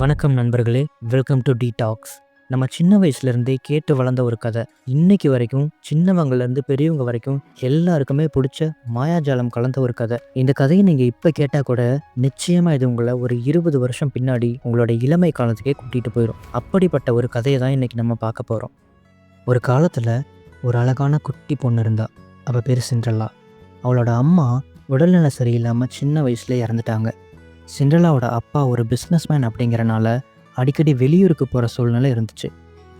வணக்கம் நண்பர்களே welcome to D tax நம்ம சின்ன வயசுலேருந்தே கேட்டு வளர்ந்த ஒரு கதை. இன்னைக்கு வரைக்கும் சின்னவங்கலேருந்து பெரியவங்க வரைக்கும் எல்லாருக்குமே பிடிச்ச மாயாஜாலம் கலந்த ஒரு கதை. இந்த கதையை நீங்கள் இப்போ கேட்டால் கூட நிச்சயமாக இது உங்களை ஒரு இருபது வருஷம் பின்னாடி உங்களோட இளமை காலத்துக்கே கூட்டிகிட்டு போயிடும் அப்படிப்பட்ட ஒரு கதையை தான் இன்றைக்கி நம்ம பார்க்க போகிறோம் ஒரு காலத்தில் ஒரு அழகான குட்டி பொண்ணு இருந்தா. அவள் பேர் சிண்ட்ரல்லா அவளோட அம்மா உடல்நல சரியில்லாமல் சின்ன வயசுல இறந்துட்டாங்க. சிண்ட்ரலாவோட அப்பா ஒரு பிஸ்னஸ்மேன் அப்படிங்கிறனால அடிக்கடி வெளியூருக்கு போகிற சூழ்நிலை இருந்துச்சு.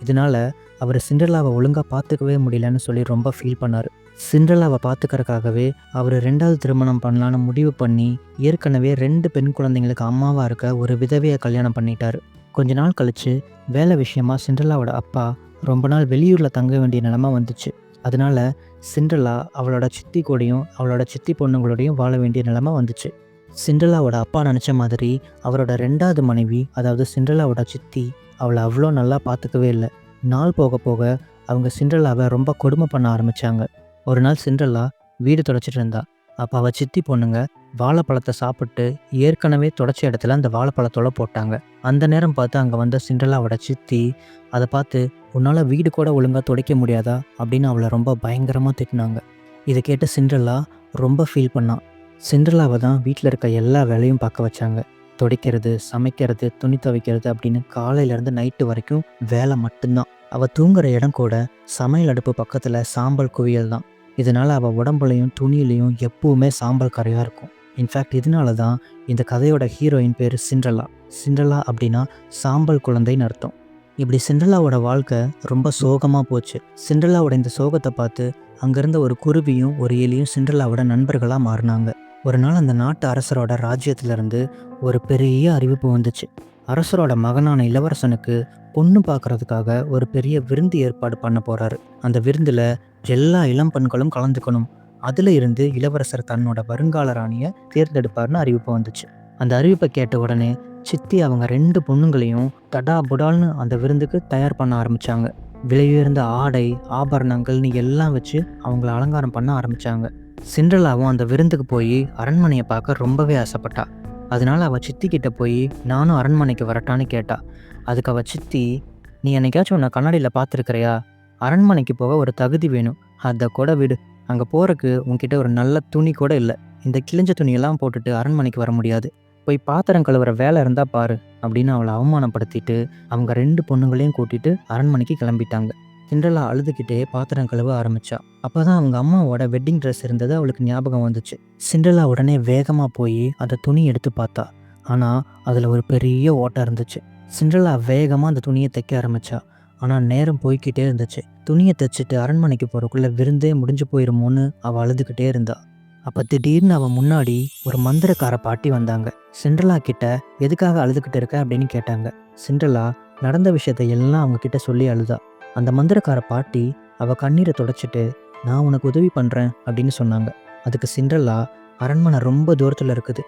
இதனால அவர் சிண்ட்ரலாவை ஒழுங்காக பார்த்துக்கவே முடியலன்னு சொல்லி ரொம்ப ஃபீல் பண்ணார். சிண்ட்ரலாவை பார்த்துக்கறக்காகவே அவர் ரெண்டாவது திருமணம் பண்ணலான்னு முடிவு பண்ணி ஏற்கனவே ரெண்டு பெண் குழந்தைங்களுக்கு அம்மாவாக இருக்க ஒரு விதவையை கல்யாணம் பண்ணிட்டார். கொஞ்ச நாள் கழித்து வேலை விஷயமா சிண்ட்ரலாவோட அப்பா ரொம்ப நாள் வெளியூரில் தங்க வேண்டிய நிலமை வந்துச்சு. அதனால சிண்ட்ரலா அவளோட சித்தி கூடையும் அவளோட சித்தி பொண்ணுங்களோடையும் வாழ வேண்டிய நிலமை வந்துச்சு. சிண்ட்ரலாவோட அப்பா நினச்ச மாதிரி அவரோட ரெண்டாவது மனைவி அதாவது சிண்ட்ரலாவோட சித்தி அவளை அவ்வளோ நல்லா பார்த்துக்கவே இல்லை. நாள் போக போக அவங்க சிண்ட்ரலாவை ரொம்ப கொடுமை பண்ண ஆரம்பித்தாங்க ஒரு நாள் சிண்ட்ரலா வீடு தொடச்சிட்டு இருந்தா. அப்போ அவள் சித்தி பொண்ணுங்க வாழைப்பழத்தை சாப்பிட்டு ஏற்கனவே தொடச்ச இடத்துல அந்த வாழைப்பழத்தோட போட்டாங்க. அந்த நேரம் பார்த்து அங்கே வந்த சிண்ட்ரலாவோட சித்தி அதை பார்த்து உன்னால் வீடு கூட ஒழுங்காக துடைக்க முடியாதா? அப்படின்னு அவளை ரொம்ப பயங்கரமாக திட்டினாங்க. இதை கேட்டு சிண்ட்ரலா ரொம்ப ஃபீல் பண்ணான் சிண்ட்ரலாவை தான் வீட்டில் இருக்க எல்லா வேலையும் பார்க்க வச்சாங்க. துடைக்கிறது சமைக்கிறது துணி துவைக்கிறது அப்படின்னு காலையிலேருந்து நைட்டு வரைக்கும் வேலை மட்டும்தான். அவள் தூங்குற இடம் கூட சமையல் அடுப்பு பக்கத்தில் சாம்பல் குவியல் தான். இதனால் அவள் உடம்புலையும் துணியிலையும் எப்பவுமே சாம்பல் கரையாக இருக்கும். இன்ஃபேக்ட் இதனால தான் இந்த கதையோட ஹீரோயின் பேர் சிண்ட்ரலா சிண்ட்ரலா அப்படின்னா சாம்பல் குழந்தைன்னு அர்த்தம். இப்படி சிண்ட்ரலாவோட வாழ்க்கை ரொம்ப சோகமாக போச்சு. சிண்ட்ரலாவோட இந்த சோகத்தை பார்த்து அங்கேருந்த ஒரு குருவியும் ஒரு எலியும் சிண்ட்ரலாவோட நண்பர்களாக மாறினாங்க. ஒரு நாள் அந்த நாட்டு அரசரோட ராஜ்யத்திலிருந்து ஒரு பெரிய அறிவிப்பு வந்துச்சு. அரசரோட மகனான இளவரசனுக்கு பொண்ணு பார்க்கறதுக்காக ஒரு பெரிய விருந்து ஏற்பாடு பண்ண போறாரு. அந்த விருந்தில் எல்லா இளம் பெண்களும் கலந்துக்கணும். அதில் இருந்து இளவரசர் தன்னோட வருங்கால ராணியை தேர்ந்தெடுப்பார்னு அறிவிப்பு வந்துச்சு. அந்த அறிவிப்பை கேட்ட உடனே சித்தி அவங்க ரெண்டு பொண்ணுங்களையும் தடா புடால்னு அந்த விருந்துக்கு தயார் பண்ண ஆரம்பிச்சாங்க. விலையுயர்ந்த ஆடை ஆபரணங்கள்னு எல்லாம் வச்சு அவங்கள அலங்காரம் பண்ண ஆரம்பிச்சாங்க. சிண்ட்ரலாவும் அந்த விருந்துக்கு போய் அரண்மனையை பார்க்க ரொம்பவே ஆசைப்பட்டா. அதனால அவள் சித்தி கிட்ட போய் நானும் அரண்மனைக்கு வரட்டான்னு கேட்டா. அதுக்கு அவள் சித்தி நீ என்னைக்காச்சும் உன்னை கண்ணாடியில் பார்த்துருக்கிறியா? அரண்மனைக்கு போக ஒரு தகுதி வேணும். அதை கூட விடு. அங்கே போகிறக்கு உன்கிட்ட ஒரு நல்ல துணி கூட இல்லை. இந்த கிழிஞ்ச துணியெல்லாம் போட்டுட்டு அரண்மனைக்கு வர முடியாது. போய் பாத்திரம் கழுவுற வேலை இருந்தால் பாரு. அப்படின்னு அவளை அவமானப்படுத்திட்டு அவங்க ரெண்டு பொண்ணுங்களையும் கூட்டிட்டு அரண்மனைக்கு கிளம்பிட்டாங்க. சிண்ட்ரலா அழுதுகிட்டே பாத்திரம் கழுவ ஆரம்பிச்சா. அப்பதான் அவங்க அம்மாவோட வெட்டிங் ட்ரெஸ் இருந்தது அவளுக்கு ஞாபகம் வந்துச்சு. சிண்ட்ரலா உடனே வேகமாக போய் அந்த துணி எடுத்து பார்த்தா. ஆனால் அதில் ஒரு பெரிய ஓட்டை இருந்துச்சு. சிண்ட்ரலா வேகமாக அந்த துணியை தைக்க ஆரம்பிச்சா. ஆனால் நேரம் போய்க்கிட்டே இருந்துச்சு. துணியை தைச்சிட்டு அரண்மனைக்கு போகிறக்குள்ள விருந்தே முடிஞ்சு போயிருமோன்னு அவள் அழுதுகிட்டே இருந்தா. அப்போ திடீர்னு அவன் முன்னாடி ஒரு மந்திரக்கார பாட்டி வந்தாங்க. சிண்ட்ரலா கிட்ட எதுக்காக அழுதுகிட்டு இருக்க? அப்படின்னு கேட்டாங்க. சிண்ட்ரலா நடந்த விஷயத்தை எல்லாம் அவங்க கிட்ட சொல்லி அழுதா. அந்த மந்திரக்கார பாட்டி அவ கண்ணீரை தொடச்சிட்டு நான் உனக்கு உதவி பண்ணுறேன் அப்படின்னு சொன்னாங்க. அதுக்கு சிண்ட்ரல்லா அரண்மனை ரொம்ப தூரத்தில் இருக்குது.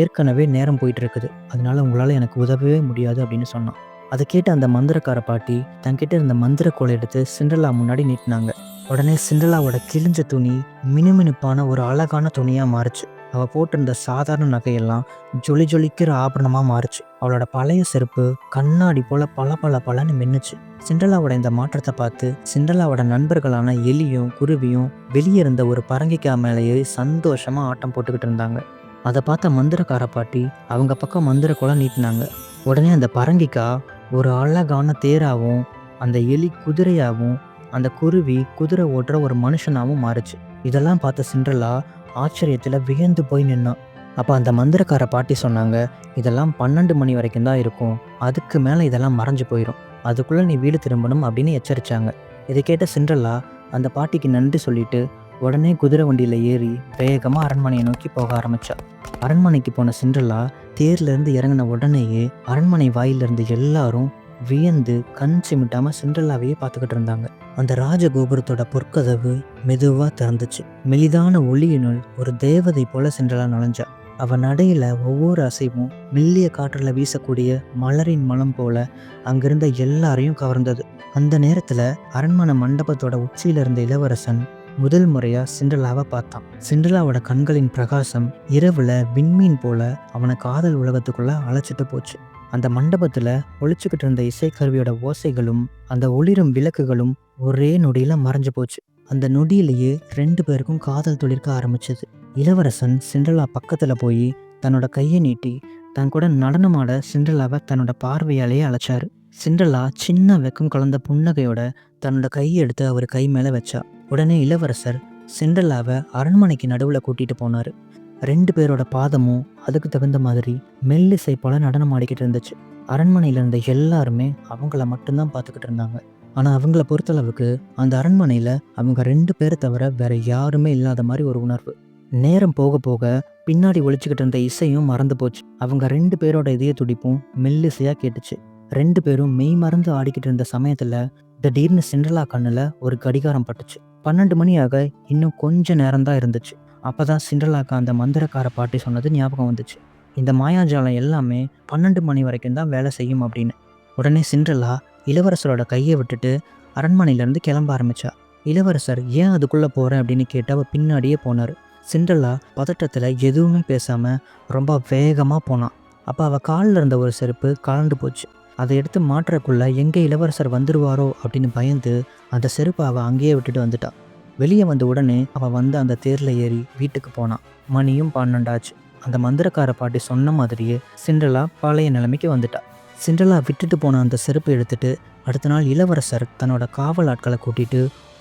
ஏற்கனவே நேரம் போயிட்டு இருக்குது அதனால உங்களால் எனக்கு உதவவே முடியாது அப்படின்னு சொன்னான். அதை கேட்டு அந்த மந்திரக்கார பாட்டி தங்கிட்ட இருந்த மந்திர கோலை எடுத்து சிண்ட்ரல்லா முன்னாடி நீட்டினாங்க. உடனே சிண்ட்ரலாவோட கிழிஞ்ச துணி மினுமினுப்பான ஒரு அழகான துணியாக மாறுச்சு. அவள் போட்டிருந்த சாதாரண நகையெல்லாம் ஜொலி ஜொலிக்கிற ஆபரணமாக மாறுச்சு. அவளோட பழைய செருப்பு கண்ணாடி போல பல பல பலன்னு மின்னுச்சு. சிண்டலாவோட இந்த மாற்றத்தை பார்த்து சிண்டலாவோட நண்பர்களான எலியும் குருவியும் வெளியே இருந்த ஒரு பரங்கிக்கா மேலேயே சந்தோஷமாக ஆட்டம் போட்டுக்கிட்டு இருந்தாங்க. அதை பார்த்த மந்திரக்கார பாட்டி அவங்க பக்கம் மந்திர குளம் நீட்டினாங்க. உடனே அந்த பரங்கிக்கா ஒரு அழகான தேராகவும் அந்த எலி குதிரையாகவும் அந்த குருவி குதிரை ஓட்டுற ஒரு மனுஷனாகவும் மாறுச்சு. இதெல்லாம் பார்த்த சிண்ட்ரலா ஆச்சரியத்தில் வியந்து போய் நின்னான். அப்போ அந்த மந்திரக்கார பாட்டி சொன்னாங்க இதெல்லாம் பன்னெண்டு மணி வரைக்கும் தான் இருக்கும். அதுக்கு மேலே இதெல்லாம் மறைஞ்சு போயிடும் அதுக்குள்ளே நீ வீடு திரும்பணும் அப்படின்னு எச்சரிச்சாங்க. இதை கேட்ட சிண்ட்ரல்லா அந்த பாட்டிக்கு நன்றி சொல்லிட்டு உடனே குதிரை வண்டியில் ஏறி வேகமாக அரண்மனையை நோக்கி போக ஆரம்பித்தா அரண்மனைக்கு போன சிண்ட்ரல்லா தேர்லேருந்து இறங்கின உடனேயே அரண்மனை வாயிலிருந்து எல்லாரும் வியந்து கண் சிமிட்டாமல் சிண்ட்ரலாவையே பார்த்துக்கிட்டு இருந்தாங்க. அந்த ராஜகோபுரத்தோட பொற்கதவு மெதுவாக திறந்துச்சு. மெலிதான ஒளியினுள் ஒரு தேவதை போல சிண்ட்ரலா நுழைஞ்சா. அவன் நடையில் ஒவ்வொரு அசைவும் மெல்லிய காற்றில் வீசக்கூடிய மலரின் மலம் போல அங்கிருந்த எல்லாரையும் கவர்ந்தது. அந்த நேரத்தில் அரண்மனை மண்டபத்தோட உச்சியில் இருந்த இளவரசன் முதல் முறையா சிண்ட்ரலாவை பார்த்தான். சிண்ட்ரலாவோட கண்களின் பிரகாசம் இரவுல விண்மீன் போல அவனை காதல் உலகத்துக்குள்ள அழைச்சிட்டு போச்சு. அந்த மண்டபத்தில் ஒழிச்சுக்கிட்டு இருந்த இசைக்கருவியோட ஓசைகளும் அந்த ஒளிரும் விளக்குகளும் ஒரே நொடியில் மறைஞ்சு போச்சு. அந்த நொடியிலேயே ரெண்டு பேருக்கும் காதல் துளிர்க்க ஆரம்பிச்சது. இளவரசன் சிண்ட்ரலா பக்கத்தில் போய் தன்னோட கையை நீட்டி தன் கூட நடனமாட சிண்ட்ரலாவை தன்னோட பார்வையாலேயே அழைச்சாரு. சிண்ட்ரலா சின்ன வெக்கம் கலந்த புன்னகையோட தன்னோட கையை எடுத்து அவர் கை மேலே வச்சா. உடனே இளவரசர் சிண்ட்ரலாவை அரண்மனைக்கு நடுவில் கூட்டிகிட்டு போனார். ரெண்டு பேரோட பாதமும் அதுக்கு தகுந்த மாதிரி மெல்லிசை போல நடனம் ஆடிக்கிட்டு இருந்துச்சு. அரண்மனையில் இருந்த எல்லாருமே அவங்கள மட்டும்தான் பார்த்துக்கிட்டு இருந்தாங்க. ஆனால் அவங்கள பொறுத்தளவுக்கு அந்த அரண்மனையில் அவங்க ரெண்டு பேரை தவிர வேற யாருமே இல்லாத மாதிரி ஒரு உணர்வு. நேரம் போக போக பின்னாடி ஒழிச்சுக்கிட்டு இருந்த இசையும் மறந்து போச்சு. அவங்க ரெண்டு பேரோட இதய துடிப்பும் மெல்லிசையாக கேட்டுச்சு. ரெண்டு பேரும் மெய் மறந்து ஆடிக்கிட்டு இருந்த சமயத்தில் திடீர்னு சிண்ட்ரலா கண்ணில் ஒரு கடிகாரம் பட்டுச்சு. பன்னெண்டு மணி ஆக இன்னும் கொஞ்ச நேரம் தான் இருந்துச்சு. அப்போ தான் சிண்ட்ரலாக்கு அந்த மந்திரக்கார பாட்டி சொன்னது ஞாபகம் வந்துச்சு. இந்த மாயாஜாலம் எல்லாமே பன்னெண்டு மணி வரைக்கும் தான் வேலை செய்யும் அப்படின்னு. உடனே சிண்ட்ரலா இளவரசரோட கையை விட்டுட்டு அரண்மனையிலேருந்து கிளம்ப ஆரம்பித்தா இளவரசர் ஏன் அதுக்குள்ளே போகிறேன் அப்படின்னு கேட்டு அவள் பின்னாடியே போனார். சிண்டலா பதட்டத்தில் எதுவுமே பேசாமல் ரொம்ப வேகமாக போனான் அப்போ அவள் காலில் இருந்த ஒரு செருப்பு கலந்து போச்சு. அதை எடுத்து மாற்றக்குள்ளே எங்கே இளவரசர் வந்துடுவாரோ அப்படின்னு பயந்து அந்த செருப்பை அவள் அங்கேயே விட்டுட்டு வந்துட்டாள் வெளியே வந்த உடனே அவள் வந்து அந்த தேரில் ஏறி வீட்டுக்கு போனான் மணியும் பன்னெண்டாச்சு. அந்த மந்திரக்கார பாட்டி சொன்ன மாதிரியே சிண்ட்ரலா பழைய நிலைமைக்கு வந்துட்டா. சிண்ட்ரலா விட்டுட்டு போன அந்த செருப்பை எடுத்துட்டு அடுத்த நாள் இளவரசர் தன்னோட காவல் ஆட்களை கூட்டிட்டு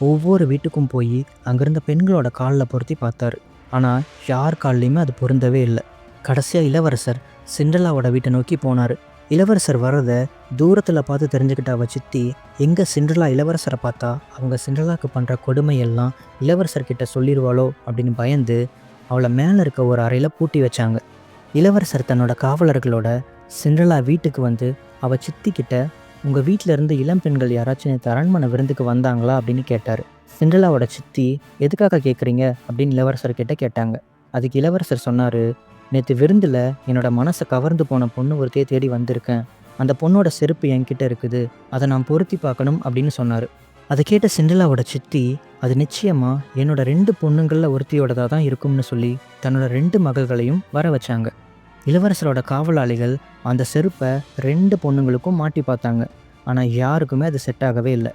ஒவ்வொரு வீட்டுக்கும் போய் அங்கிருந்த பெண்களோட காலில் பொருத்தி பார்த்தாரு. ஆனால் யார் கால்லையுமே அது பொருந்தவே இல்லை. கடைசியாக இளவரசர் சிண்டலாவோட வீட்டை நோக்கி போனார். இளவரசர் வர்றதை தூரத்தில் பார்த்து தெரிஞ்சுக்கிட்ட அவள் சித்தி எங்கே சிண்ட்ரலா இளவரசரை பார்த்தா அவங்க சிண்ட்ரலாவுக்கு பண்ணுற கொடுமையெல்லாம் இளவரசர்கிட்ட சொல்லிடுவாளோ அப்படின்னு பயந்து அவளை மேலே இருக்க ஒரு அறையில் பூட்டி வச்சாங்க. இளவரசர் தன்னோட காவலர்களோட சிண்ட்ரலா வீட்டுக்கு வந்து அவள் சித்திக்கிட்ட உங்கள் வீட்டில் இருந்து இளம் பெண்கள் யாராச்சும் நேற்று அரண்மனை விருந்துக்கு வந்தாங்களா? அப்படின்னு கேட்டார். சிண்ட்ரலாவோட சித்தி எதுக்காக கேட்குறீங்க அப்படின்னு இளவரசர்கிட்ட கேட்டாங்க. அதுக்கு இளவரசர் சொன்னார் நேற்று விருந்தில் என்னோட மனசை கவர்ந்து போன பொண்ணு ஒருத்தையே தேடி வந்திருக்கேன். அந்த பொண்ணோட செருப்பு என்கிட்ட இருக்குது. அதை நான் பொருத்தி பார்க்கணும் அப்படின்னு சொன்னார். அதை கேட்ட சிண்டலாவோட சித்தி அது நிச்சயமாக என்னோட ரெண்டு பொண்ணுங்களில் ஒருத்தியோடதாக தான் இருக்கும்னு சொல்லி தன்னோட ரெண்டு மகள்களையும் வர வச்சாங்க. இளவரசரோட காவலாளிகள் அந்த செருப்பை ரெண்டு பொண்ணுங்களுக்கும் மாட்டி பார்த்தாங்க. ஆனால் யாருக்குமே அது செட் ஆகவே இல்லை.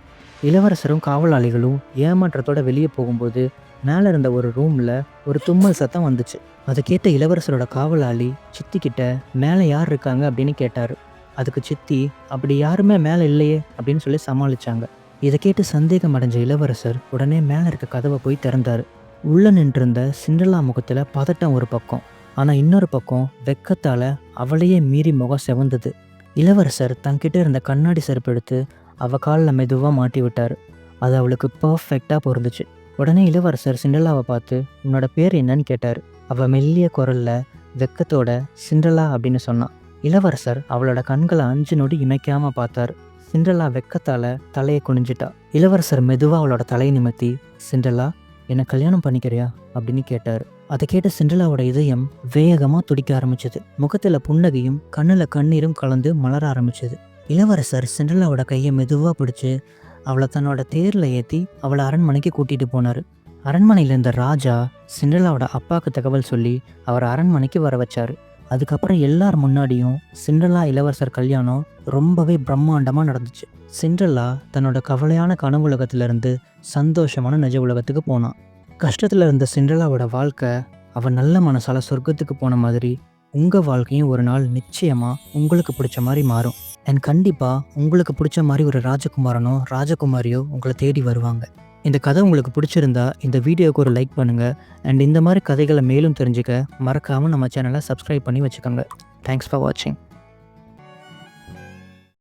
இளவரசரும் காவலாளிகளும் ஏமாற்றத்தோட வெளியே போகும்போது மேலே இருந்த ஒரு ரூமில் ஒரு தும்மல் சத்தம் வந்துச்சு. அதை கேட்ட இளவரசரோட காவலாளி சித்திக்கிட்ட மேலே யார் இருக்காங்க? அப்படின்னு கேட்டார். அதுக்கு சித்தி அப்படி யாருமே மேலே இல்லையே அப்படின்னு சொல்லி சமாளிச்சாங்க. இதை கேட்டு சந்தேகம் அடைஞ்ச இளவரசர் உடனே மேலே இருக்க கதவை போய் திறந்தார். உள்ளே நின்றிருந்த சிண்டலா முகத்தில் பதட்டம் ஒரு பக்கம். ஆனால் இன்னொரு பக்கம் வெக்கத்தால் அவளையே மீறி முகம் செவந்தது. இளவரசர் தன்கிட்ட இருந்த கண்ணாடி செருப்பு எடுத்து அவள் காலில் மெதுவாக மாட்டி விட்டார். அது அவளுக்கு பர்ஃபெக்டாக பொருந்துச்சு. உடனே இளவரசர் சிண்டலாவை பார்த்து உன்னோட பேர் என்னன்னு கேட்டார். அவள் மெல்லிய குரலில் வெக்கத்தோட சிண்டலா அப்படின்னு சொன்னான். இளவரசர் அவளோட கண்களை அஞ்சு நொடி இமைக்காம பார்த்தார். சிண்டலா வெக்கத்தால் தலையை குனிஞ்சிட்டா. இளவரசர் மெதுவாக அவளோட தலையை நிமித்தி சிண்டலா என்னை கல்யாணம் பண்ணிக்கிறியா? அப்படின்னு கேட்டார். அதை கேட்ட சிண்டலாவோட இதயம் வேகமாக துடிக்க ஆரம்பிச்சது. முகத்தில் புன்னகையும் கண்ணில் கண்ணீரும் கலந்து மலர ஆரம்பிச்சது. இளவரசர் சிண்டலாவோட கையை மெதுவாக பிடிச்சி அவளை தன்னோட தேரில் ஏற்றி அவளை அரண்மனைக்கு கூட்டிகிட்டு போனார். அரண்மனையில் இருந்த ராஜா சிண்டலாவோட அப்பாவுக்கு தகவல் சொல்லி அவர் அரண்மனைக்கு வர வச்சார். அதுக்கப்புறம் எல்லார் முன்னாடியும் சிண்டலா இளவரசர் கல்யாணம் ரொம்பவே பிரம்மாண்டமாக நடந்துச்சு. சிண்டலா தன்னோட கவலையான கனவு உலகத்திலிருந்து சந்தோஷமான நிஜ உலகத்துக்கு போனான். கஷ்டத்தில் இருந்த சிண்ட்ரலாவோட வாழ்க்கை அவள் நல்ல மனசால சொர்க்கத்துக்கு போன மாதிரி உங்கள் வாழ்க்கையும் ஒரு நாள் நிச்சயமாக உங்களுக்கு பிடிச்ச மாதிரி மாறும். அண்ட் கண்டிப்பாக உங்களுக்கு பிடிச்ச மாதிரி ஒரு ராஜகுமாரனோ ராஜகுமாரியோ உங்களை தேடி வருவாங்க. இந்த கதை உங்களுக்கு பிடிச்சிருந்தா இந்த வீடியோவுக்கு ஒரு லைக் பண்ணுங்கள் அண்ட் இந்த மாதிரி கதைகளை மேலும் தெரிஞ்சுக்க மறக்காமல் நம்ம சேனலை சப்ஸ்கிரைப் பண்ணி வச்சுக்கோங்க. தேங்க்ஸ் ஃபார் வாட்சிங்